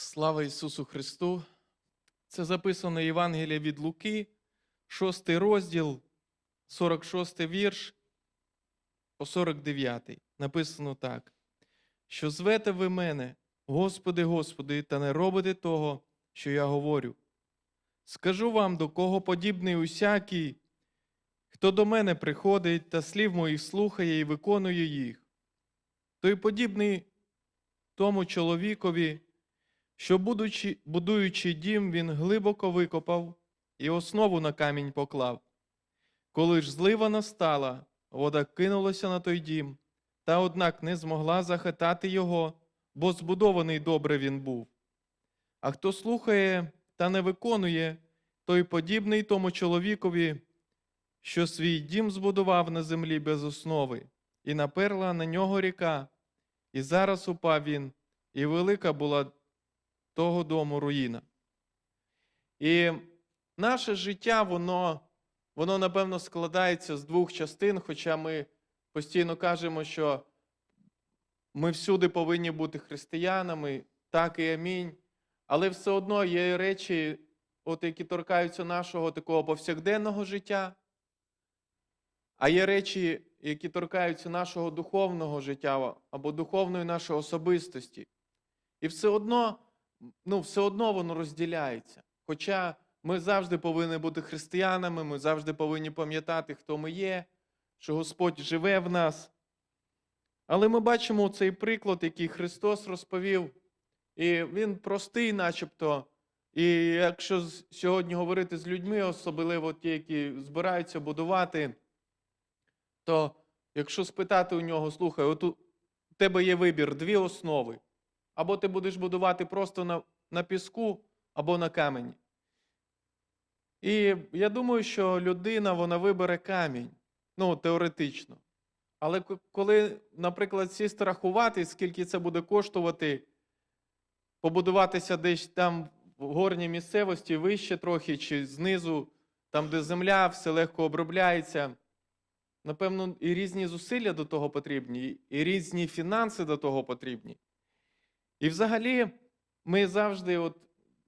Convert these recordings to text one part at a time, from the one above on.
Слава Ісусу Христу! Це записано Євангеліє від Луки, 6 розділ, 46 вірш по 49. Написано так: що звете ви мене, Господи, Господи, та не робите того, що я говорю. Скажу вам, до кого подібний усякий, хто до мене приходить та слів моїх слухає і виконує їх, той подібний тому чоловікові, що, будучи, будуючи дім, він глибоко викопав і основу на камінь поклав. Коли ж злива настала, вода кинулася на той дім, та однак не змогла захитати його, бо збудований добре він був. А хто слухає та не виконує, той подібний тому чоловікові, що свій дім збудував на землі без основи, і наперла на нього ріка, і зараз упав він, і велика була того дому руїна. І наше життя, воно, воно напевно, складається з двох частин, хоча ми постійно кажемо, що ми всюди повинні бути християнами, так і амінь. Але все одно є речі, от, які торкаються нашого такого повсякденного життя, а є речі, які торкаються нашого духовного життя або духовної нашої особистості. І все одно, ну, все одно воно розділяється. Хоча ми завжди повинні бути християнами, ми завжди повинні пам'ятати, хто ми є, що Господь живе в нас. Але ми бачимо цей приклад, який Христос розповів, і він простий, начебто. І якщо сьогодні говорити з людьми, особливо ті, які збираються будувати, то якщо спитати у нього, слухай, от у тебе є вибір, дві основи. Або ти будеш будувати просто на, на піску, або на камені. І я думаю, що людина вона вибере камінь, ну, теоретично. Але коли, наприклад, сісти рахувати, скільки це буде коштувати, побудуватися десь там в горній місцевості, вище трохи, чи знизу, там, де земля, все легко обробляється. Напевно, і різні зусилля до того потрібні, і різні фінанси до того потрібні. І взагалі, ми завжди, от,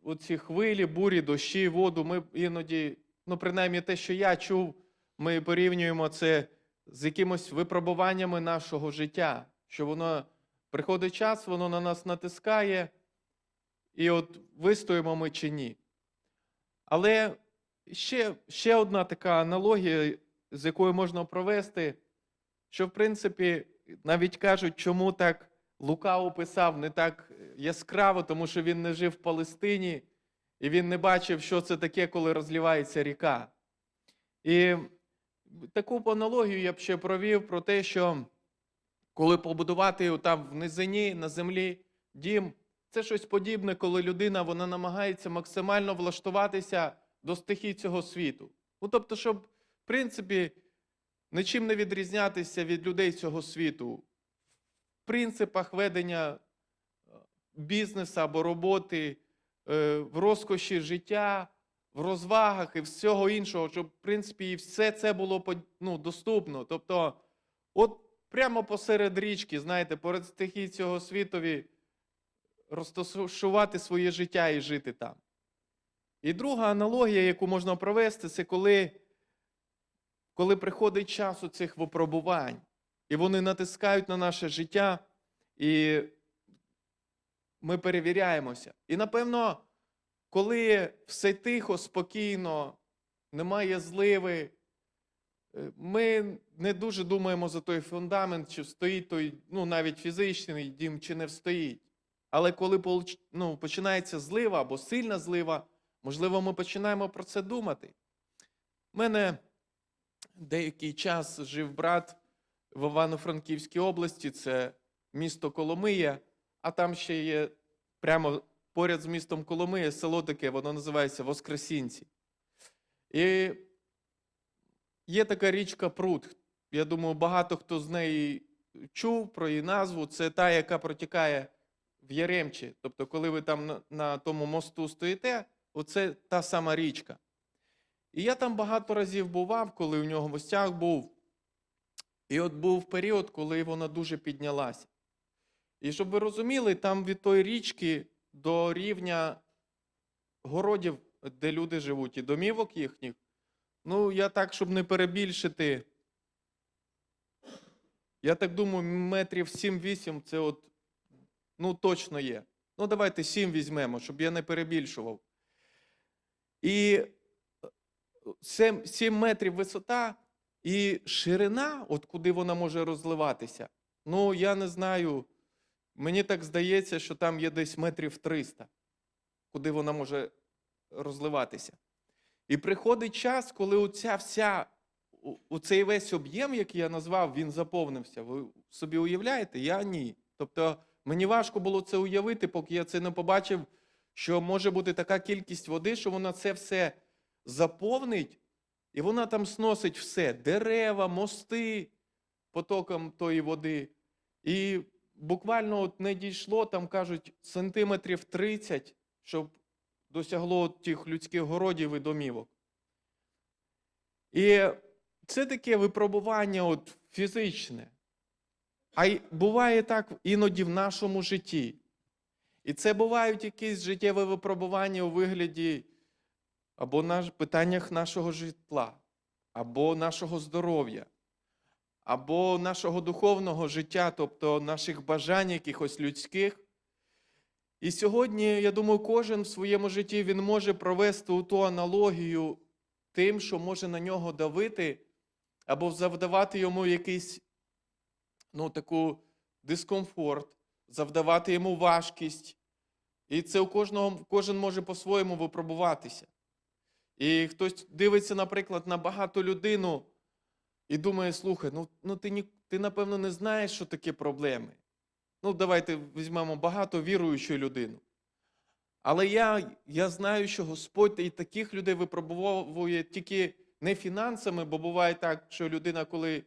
от хвилі, бурі, дощі, воду, ми іноді, ну, принаймні те, що я чув, ми порівнюємо це з якимось випробуваннями нашого життя, що воно приходить час, воно на нас натискає, і от вистоїмо ми чи ні. Але ще, ще одна така аналогія, з якою можна провести, що, в принципі, навіть кажуть, чому так Лука описав не так яскраво, тому що він не жив в Палестині, і він не бачив, що це таке, коли розливається ріка. І таку аналогію я б ще провів про те, що коли побудувати там в низині, на землі дім, це щось подібне, коли людина вона намагається максимально влаштуватися до стихій цього світу. Ну, тобто, щоб, в принципі, нічим не відрізнятися від людей цього світу. Принципах ведення е, бізнесу або роботи, е, в розкоші життя, в розвагах і всього іншого, щоб, в принципі, і все це було ну, доступно. Тобто, от прямо посеред річки, знаєте, поряд стихій цього світові розташувати своє життя і жити там. І друга аналогія, яку можна провести, це коли, коли приходить час у цих випробувань, і вони натискають на наше життя, і ми перевіряємося. І напевно, коли все тихо, спокійно, немає зливи, е, ми не дуже думаємо за той фундамент, чи стоїть той, ну навіть фізичний дім, чи не встоїть. Але коли ну, починається злива або сильна злива, можливо, ми починаємо про це думати. У мене деякий час жив брат в Івано-Франківській області, це місто Коломия, а там ще є прямо поряд з містом Коломия село таке, воно називається Воскресінці. І є така річка Прут. Я думаю, багато хто з неї чув про її назву. Це та, яка протікає в Яремчі. Тобто, коли ви там на, тому мосту стоїте, оце та сама річка. І я там багато разів бував, коли у нього в гостях був. І от був період, коли вона дуже піднялася. І щоб ви розуміли, там від тої річки до рівня городів, де люди живуть, і домівок їхніх. Ну, я так, щоб не перебільшити. Я так думаю, метрів 7-8 це от, ну, точно є. Ну, давайте 7 візьмемо, щоб я не перебільшував. І 7, 7 метрів висота і ширина, от куди вона може розливатися. Ну, я не знаю. Мені так здається, що там є десь метрів 300, куди вона може розливатися. І приходить час, коли оця вся, оцей весь об'єм, який я назвав, він заповнився. Ви собі уявляєте? Я ні. Тобто мені важко було це уявити, поки я це не побачив, що може бути така кількість води, що вона це все заповнить, і вона там сносить все: дерева, мости потоком тої води. І буквально от не дійшло, там кажуть, сантиметрів 30, щоб досягло тих людських городів і домівок. І це таке випробування от фізичне. А й буває так іноді в нашому житті. І це бувають якісь життєві випробування у вигляді або на питаннях нашого житла, або нашого здоров'я, або нашого духовного життя, тобто наших бажань якихось людських. І сьогодні, я думаю, кожен в своєму житті він може провести ту аналогію тим, що може на нього давити, або завдавати йому якийсь ну, таку дискомфорт, завдавати йому важкість. І це у кожного, кожен може по-своєму випробуватися. І хтось дивиться, наприклад, на багату людину і думає, слухай, ну, ну ти, ні, ти напевно не знаєш, що таке проблеми. Ну, давайте візьмемо багато віруючу людину. Але я, я знаю, що Господь і таких людей випробовує тільки не фінансами, бо буває так, що людина, коли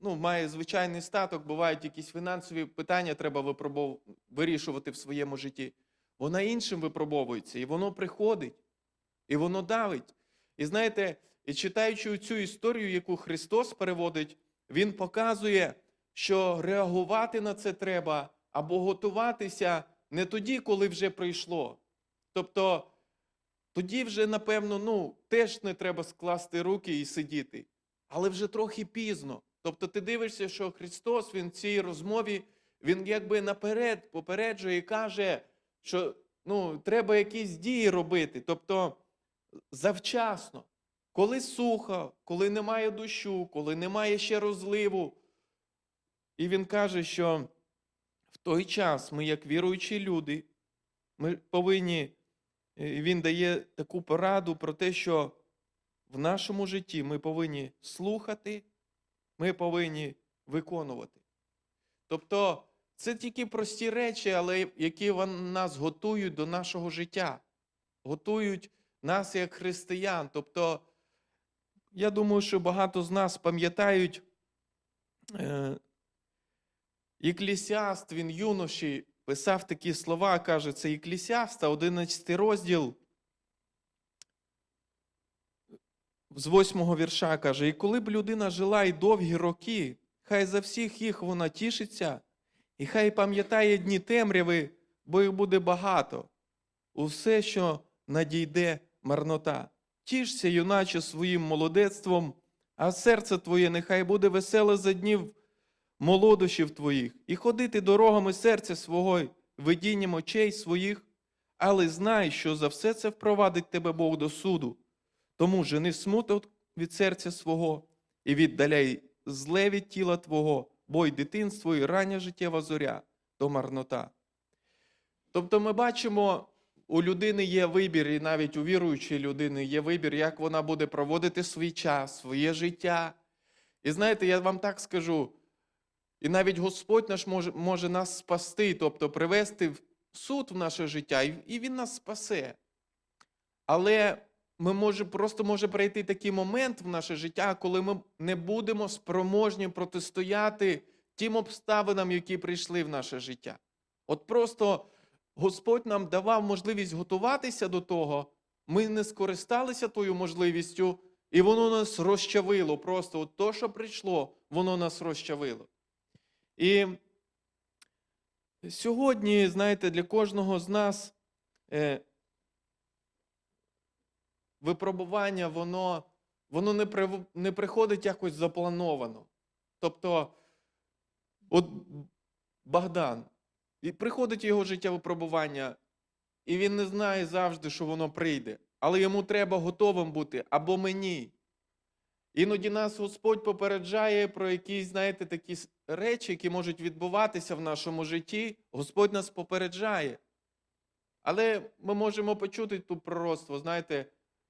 ну, має звичайний статок, бувають якісь фінансові питання, треба випробов... вирішувати в своєму житті. Вона іншим випробовується, і воно приходить, і воно давить. І знаєте, і читаючи цю історію, яку Христос переводить, Він показує, що реагувати на це треба або готуватися не тоді, коли вже прийшло. Тобто тоді вже, напевно, ну, теж не треба скласти руки і сидіти, але вже трохи пізно. Тобто ти дивишся, що Христос Він в цій розмові, Він якби наперед попереджує і каже, що ну, треба якісь дії робити. Тобто завчасно, коли сухо, коли немає дощу, коли немає ще розливу. І він каже, що в той час ми, як віруючі люди, ми повинні, е, він дає таку пораду про те, що в нашому житті ми повинні слухати, ми повинні виконувати. Тобто це тільки прості речі, але які нас готують до нашого життя, готують нас як християн. Тобто, я думаю, що багато з нас пам'ятають е, Еклісіаст, він юноші писав такі слова, каже, це Еклісіаста, 11 розділ. З восьмого вірша каже: І коли б людина жила й довгі роки, хай за всіх їх вона тішиться, і хай пам'ятає дні темряви, бо їх буде багато. У все, що надійде марнота. Тішся, юначе, своїм молодецтвом, а серце твоє нехай буде веселе за днів молодощів твоїх, і ходити дорогами серця свого, видінням очей своїх, але знай, що за все це впровадить тебе Бог до суду. Тому жени смуток від серця свого і віддаляй зле від тіла Твого, бо й дитинство, і рання життєва зоря то марнота. Тобто ми бачимо, у людини є вибір, і навіть у віруючої людини є вибір, як вона буде проводити свій час, своє життя. І знаєте, я вам так скажу, і навіть Господь наш може, може нас спасти, тобто привести в суд в наше життя, і, Він нас спасе. Але ми може, просто може прийти такий момент в наше життя, коли ми не будемо спроможні протистояти тим обставинам, які прийшли в наше життя. От просто Господь нам давав можливість готуватися до того, ми не скористалися тою можливістю, і воно нас розчавило. Просто от то, що прийшло, воно нас розчавило. І сьогодні, знаєте, для кожного з нас е, випробування, воно, воно не, при, не приходить якось заплановано. Тобто, от Богдан, і приходить його життя випробування, і він не знає завжди, що воно прийде. Але йому треба готовим бути або мені. Іноді нас Господь попереджає про якісь, знаєте, такі речі, які можуть відбуватися в нашому житті. Господь нас попереджає. Але ми можемо почути тут пророцтво, знаєте,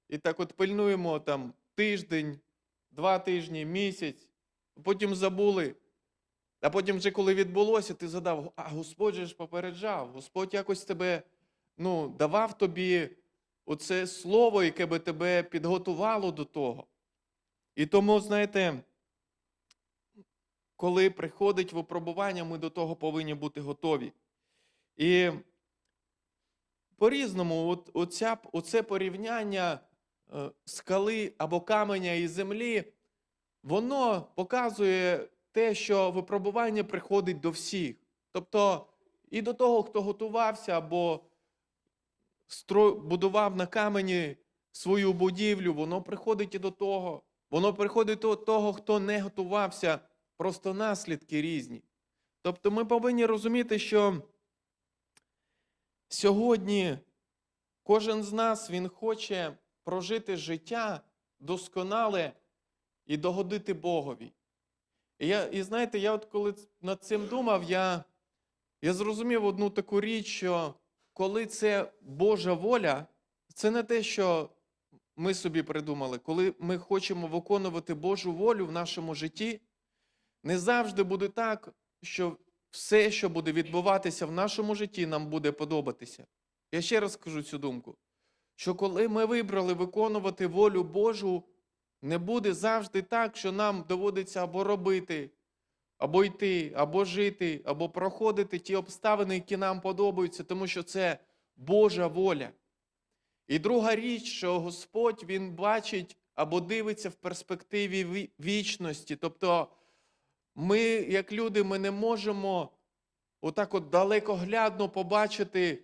і так от пильнуємо там тиждень, два тижні, місяць, потім забули. А потім, вже коли відбулося, ти задав, а Господь же ж попереджав, Господь якось тебе ну, давав тобі оце слово, яке би тебе підготувало до того. І тому, знаєте, коли приходить випробування, ми до того повинні бути готові. І по-різному, оця, оце порівняння е, скали або каменя і землі, воно показує те, що випробування приходить до всіх. Тобто і до того, хто готувався або будував на камені свою будівлю, воно приходить і до того. Воно приходить до того, хто не готувався, просто наслідки різні. Тобто ми повинні розуміти, що сьогодні кожен з нас він хоче прожити життя досконале і догодити Богові. І, я, і знаєте, я от коли над цим думав, я, я зрозумів одну таку річ, що коли це Божа воля, це не те, що ми собі придумали. Коли ми хочемо виконувати Божу волю в нашому житті, не завжди буде так, що все, що буде відбуватися в нашому житті, нам буде подобатися. Я ще раз скажу цю думку: що коли ми вибрали виконувати волю Божу, не буде завжди так, що нам доводиться або робити, або йти, або жити, або проходити ті обставини, які нам подобаються, тому що це Божа воля. І друга річ, що Господь Він бачить або дивиться в перспективі вічності. Тобто ми, як люди, ми не можемо отак от далекоглядно побачити,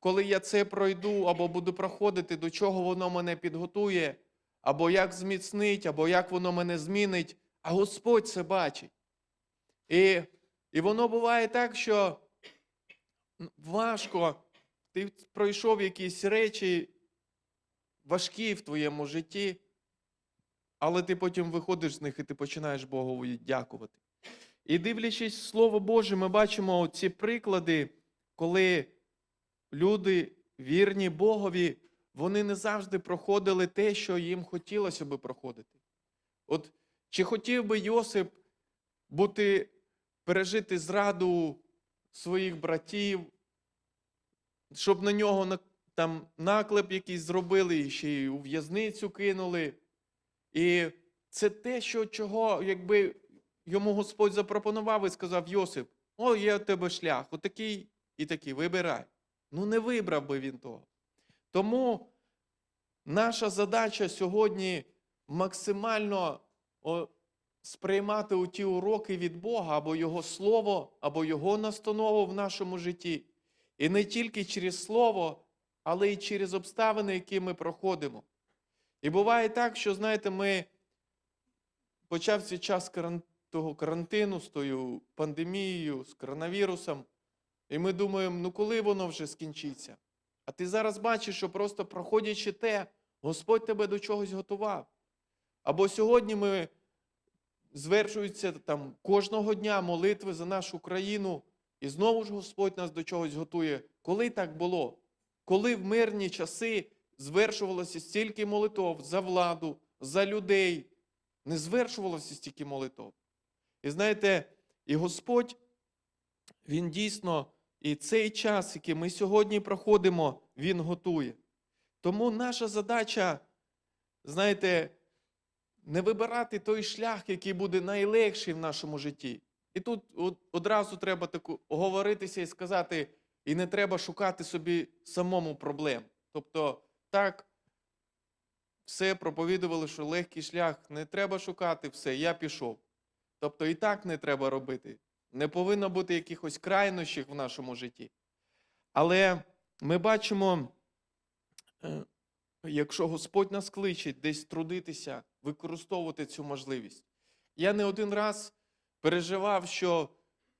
коли я це пройду, або буду проходити, до чого воно мене підготує, або як зміцнить, або як воно мене змінить, а Господь це бачить. І, і воно буває так, що важко, ти пройшов якісь речі важкі в твоєму житті, але ти потім виходиш з них і ти починаєш Богові дякувати. І дивлячись Слово Боже, ми бачимо ці приклади, коли люди, вірні Богові, вони не завжди проходили те, що їм хотілося би проходити. От чи хотів би Йосип бути, пережити зраду своїх братів, щоб на нього там наклеп якийсь зробили, і ще й у в'язницю кинули. І це те, що чого, якби йому Господь запропонував і сказав Йосип, о, є у тебе шлях, отакий і такий, вибирай. Ну, не вибрав би він того. Тому наша задача сьогодні максимально сприймати у ті уроки від Бога або Його Слово, або Його настанову в нашому житті. І не тільки через Слово, але й через обставини, які ми проходимо. І буває так, що, знаєте, ми почався час того карантину з тою пандемією, з коронавірусом, і ми думаємо, ну коли воно вже скінчиться? А ти зараз бачиш, що просто проходячи те, Господь тебе до чогось готував. Або сьогодні ми звершуються там кожного дня молитви за нашу країну, і знову ж Господь нас до чогось готує. Коли так було? Коли в мирні часи звершувалося стільки молитов за владу, за людей, не звершувалося стільки молитов. І знаєте, і Господь, Він дійсно, і цей час, який ми сьогодні проходимо, Він готує. Тому наша задача, знаєте, не вибирати той шлях, який буде найлегший в нашому житті. І тут одразу треба таку оговоритися і сказати, і не треба шукати собі самому проблем. Тобто, так, все проповідували, що легкий шлях не треба шукати, все, я пішов. Тобто і так не треба робити. Не повинно бути якихось крайнощів в нашому житті. Але ми бачимо, е, якщо Господь нас кличе десь трудитися, використовувати цю можливість. Я не один раз переживав, що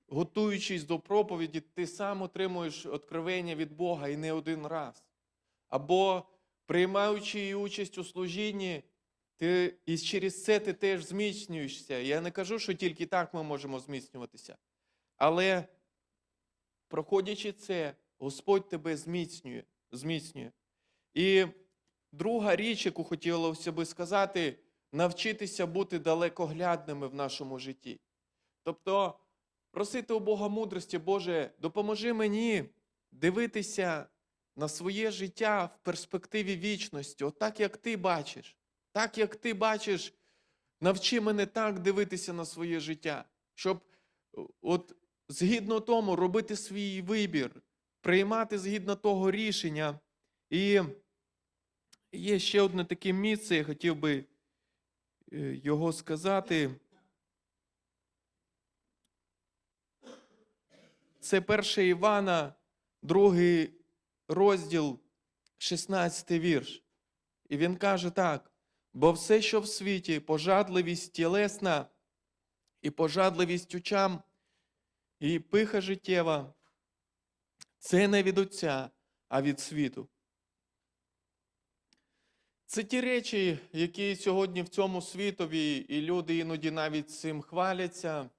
готуючись до проповіді, ти сам отримуєш откровення від Бога і не один раз. Або приймаючи участь у служінні, ти, і через це ти теж зміцнюєшся. Я не кажу, що тільки так ми можемо зміцнюватися. Але проходячи це, Господь тебе зміцнює. зміцнює. І друга річ, яку хотілося би сказати, навчитися бути далекоглядними в нашому житті. Тобто просити у Бога мудрості, Боже, допоможи мені дивитися на своє життя в перспективі вічності, отак, як ти бачиш. Так, як ти бачиш, навчи мене так дивитися на своє життя, щоб от згідно тому робити свій вибір, приймати згідно того рішення. І є ще одне таке місце, я хотів би е, його сказати. Це 1 Івана, другий розділ, 16 вірш. І він каже так: бо все, що в світі, пожадливість тілесна, і пожадливість очам, і пиха життєва, це не від Отця, а від світу. Це ті речі, які сьогодні в цьому світові, і люди іноді навіть цим хваляться,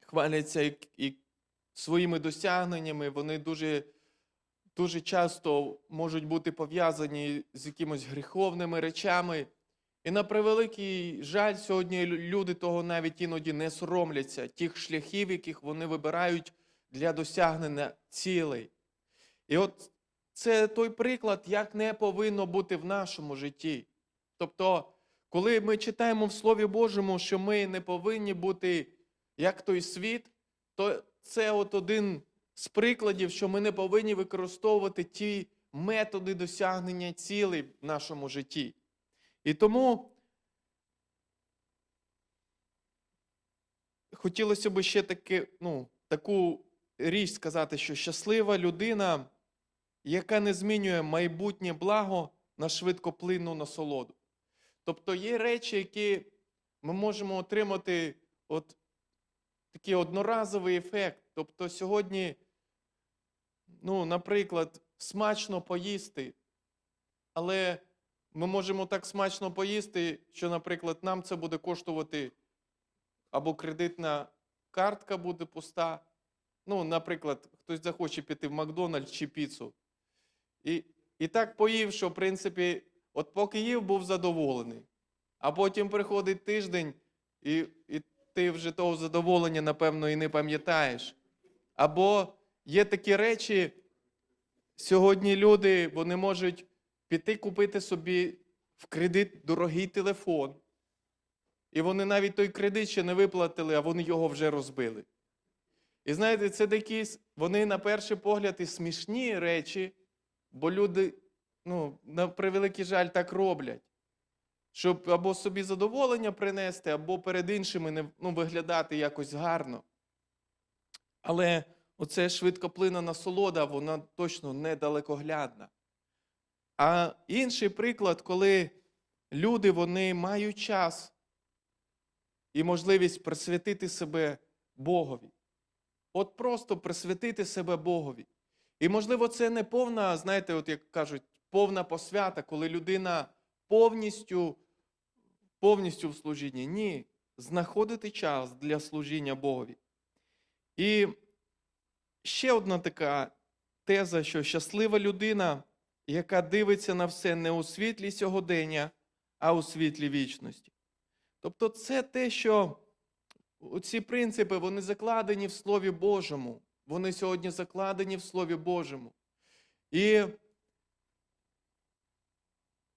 хваляться і, і своїми досягненнями, вони дуже, дуже часто можуть бути пов'язані з якимось гріховними речами. І на превеликий жаль, сьогодні люди того навіть іноді не соромляться, тих шляхів, яких вони вибирають для досягнення цілей. І от це той приклад, як не повинно бути в нашому житті. Тобто, коли ми читаємо в Слові Божому, що ми не повинні бути як той світ, то це от один з прикладів, що ми не повинні використовувати ті методи досягнення цілей в нашому житті. І тому хотілося б ще таки, ну, таку річ сказати, що щаслива людина, яка не змінює майбутнє благо на швидкоплинну насолоду. Тобто є речі, які ми можемо отримати от такий одноразовий ефект. Тобто сьогодні, ну, наприклад, смачно поїсти, але ми можемо так смачно поїсти, що, наприклад, нам це буде коштувати або кредитна картка буде пуста. Ну, наприклад, хтось захоче піти в Макдональдс чи піцу. І, і так поїв, що, в принципі, от поки їв, був задоволений. А потім приходить тиждень, і, і ти вже того задоволення, напевно, і не пам'ятаєш. Або є такі речі, сьогодні люди вони можуть піти купити собі в кредит дорогий телефон. І вони навіть той кредит ще не виплатили, а вони його вже розбили. І знаєте, це такі, вони на перший погляд і смішні речі, бо люди, ну, на превеликий жаль, так роблять. Щоб або собі задоволення принести, або перед іншими не, ну, виглядати якось гарно. Але оце швидкоплинна насолода, вона точно недалекоглядна. А інший приклад, коли люди вони мають час і можливість присвятити себе Богові. От просто присвятити себе Богові. І, можливо, це не повна, знаєте, от як кажуть, повна посвята, коли людина повністю, повністю в служінні. Ні, знаходити час для служіння Богові. І ще одна така теза, що щаслива людина, яка дивиться на все не у світлі сьогодення, а у світлі вічності. Тобто, це те, що ці принципи вони закладені в Слові Божому. Вони сьогодні закладені в Слові Божому. І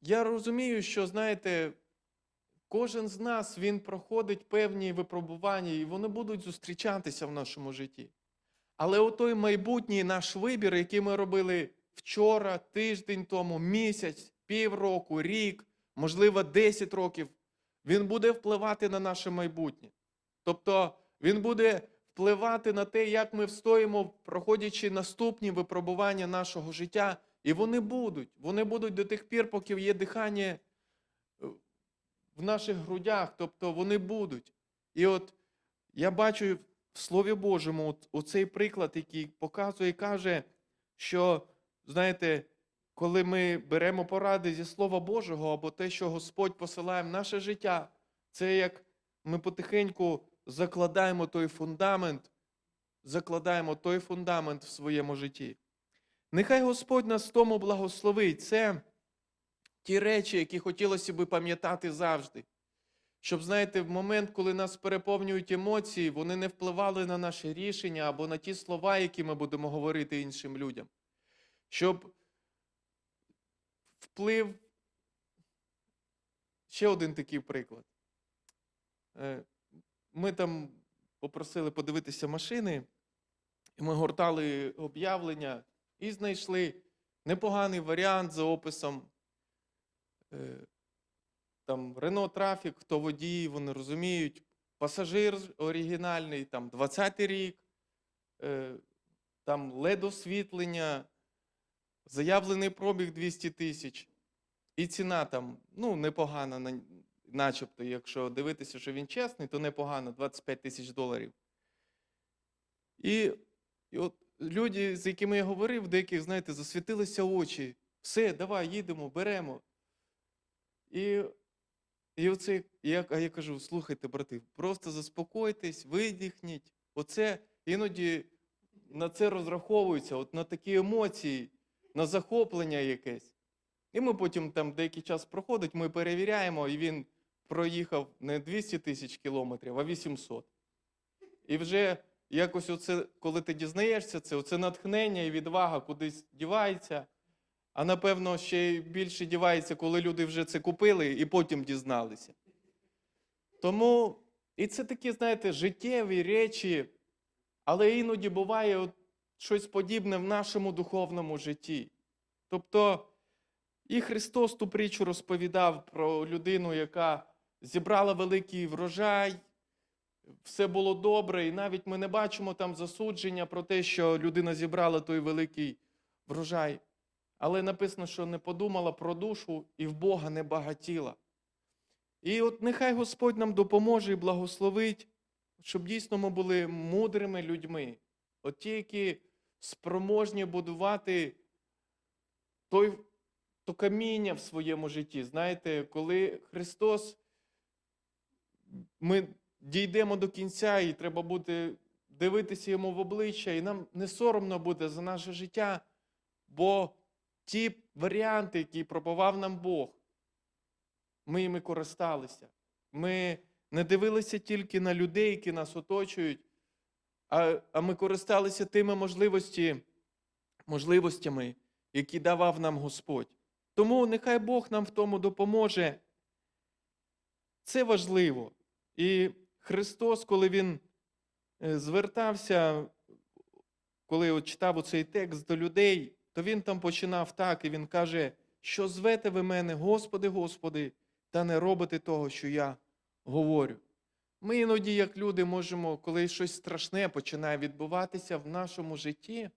я розумію, що, знаєте, кожен з нас він проходить певні випробування, і вони будуть зустрічатися в нашому житті. Але отой майбутній наш вибір, який ми робили вчора, тиждень тому, місяць, півроку, рік, можливо, 10 років, він буде впливати на наше майбутнє. Тобто він буде впливати на те, як ми встоїмо, проходячи наступні випробування нашого життя. І вони будуть. Вони будуть до тих пір, поки є дихання в наших грудях, тобто вони будуть. І от я бачу в Слові Божому от, оцей приклад, який показує і каже, що, знаєте, коли ми беремо поради зі Слова Божого або те, що Господь посилає в наше життя, це як ми потихеньку закладаємо той фундамент, закладаємо той фундамент в своєму житті. Нехай Господь нас тому благословить. Це ті речі, які хотілося би пам'ятати завжди. Щоб, знаєте, в момент, коли нас переповнюють емоції, вони не впливали на наше рішення або на ті слова, які ми будемо говорити іншим людям. Щоб вплив. Ще один такий приклад. Е, Ми там попросили подивитися машини, і ми гортали об'явлення і знайшли непоганий варіант за описом. Е, Там Renault Traffic, хто водій, вони розуміють. Пасажир оригінальний, там 20-й рік, е, там LED освітлення, заявлений пробіг 200 тисяч. І ціна там, ну, непогана, начебто, якщо дивитися, що він чесний, то непогано, 25 тисяч доларів. І, і от люди, з якими я говорив, деяких, знаєте, засвітилися очі. Все, давай, їдемо, беремо. І, і оце, я, я кажу, слухайте, брати, просто заспокойтесь, видихніть. Оце іноді на це розраховується, от на такі емоції, на захоплення якесь. І ми потім там деякий час проходить, ми перевіряємо, і він проїхав не 200 тисяч кілометрів, а 800. І вже якось оце, коли ти дізнаєшся це, оце натхнення і відвага кудись дівається. А напевно, ще більше дівається, коли люди вже це купили і потім дізналися. Тому, і це такі, знаєте, життєві речі, але іноді буває от щось подібне в нашому духовному житті. Тобто, і Христос ту притчу розповідав про людину, яка зібрала великий врожай, все було добре, і навіть ми не бачимо там засудження про те, що людина зібрала той великий врожай. Але написано, що не подумала про душу і в Бога не багатіла. І от нехай Господь нам допоможе і благословить, щоб дійсно ми були мудрими людьми, от ті, які спроможні будувати той, то каміння в своєму житті. Знаєте, коли Христос, ми дійдемо до кінця, і треба буде дивитися йому в обличчя, і нам не соромно буде за наше життя, бо ті варіанти, які пропонував нам Бог, ми їми користалися. Ми не дивилися тільки на людей, які нас оточують, а, а ми користалися тими можливості, можливостями, які давав нам Господь. Тому нехай Бог нам в тому допоможе. Це важливо. І Христос, коли Він е, звертався, коли от читав оцей текст до людей, то Він там починав так, і Він каже, що звете ви мене, Господи, Господи, та не робите того, що я говорю. Ми іноді, як люди, можемо, коли щось страшне починає відбуватися в нашому житті,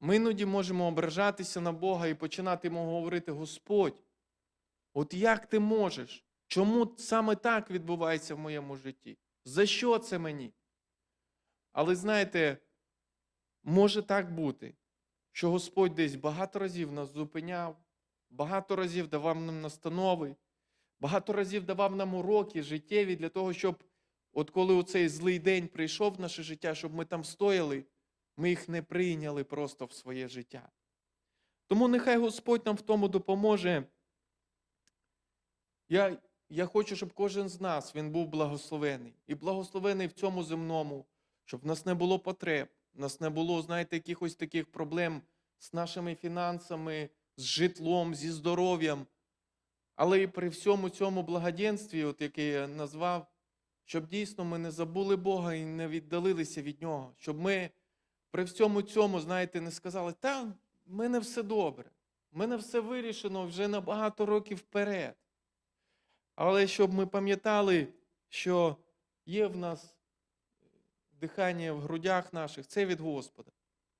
ми іноді можемо ображатися на Бога і починати йому говорити: Господь, от як ти можеш? Чому саме так відбувається в моєму житті? За що це мені? Але знаєте, може так бути, що Господь десь багато разів нас зупиняв, багато разів давав нам настанови, багато разів давав нам уроки життєві для того, щоб, от коли оцей злий день прийшов в наше життя, щоб ми там стояли, ми їх не прийняли просто в своє життя. Тому нехай Господь нам в тому допоможе. Я, я хочу, щоб кожен з нас він був благословений. І благословений в цьому земному, щоб в нас не було потреб, в нас не було, знаєте, якихось таких проблем з нашими фінансами, з житлом, зі здоров'ям. Але і при всьому цьому благоденстві, от яке я назвав, щоб дійсно ми не забули Бога і не віддалилися від Нього, щоб ми при всьому цьому, знаєте, не сказали, та в мене все добре, в мене все вирішено вже на багато років вперед. Але щоб ми пам'ятали, що є в нас дихання в грудях наших це від Господа.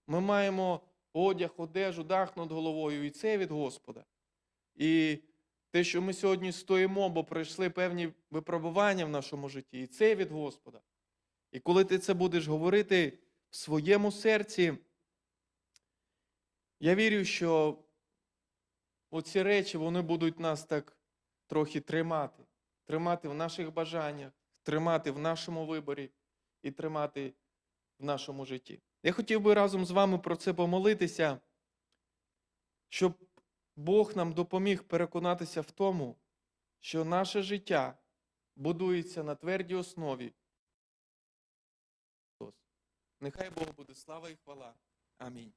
Ми маємо одяг, одежу, дах над головою, і це від Господа. І те, що ми сьогодні стоїмо, бо пройшли певні випробування в нашому житті, і це від Господа. І коли ти це будеш говорити в своєму серці, я вірю, що оці речі вони будуть нас так трохи тримати, тримати в наших бажаннях, тримати в нашому виборі і тримати в нашому житті. Я хотів би разом з вами про це помолитися, щоб Бог нам допоміг переконатися в тому, що наше життя будується на твердій основі. Нехай Богу буде слава і хвала. Амінь.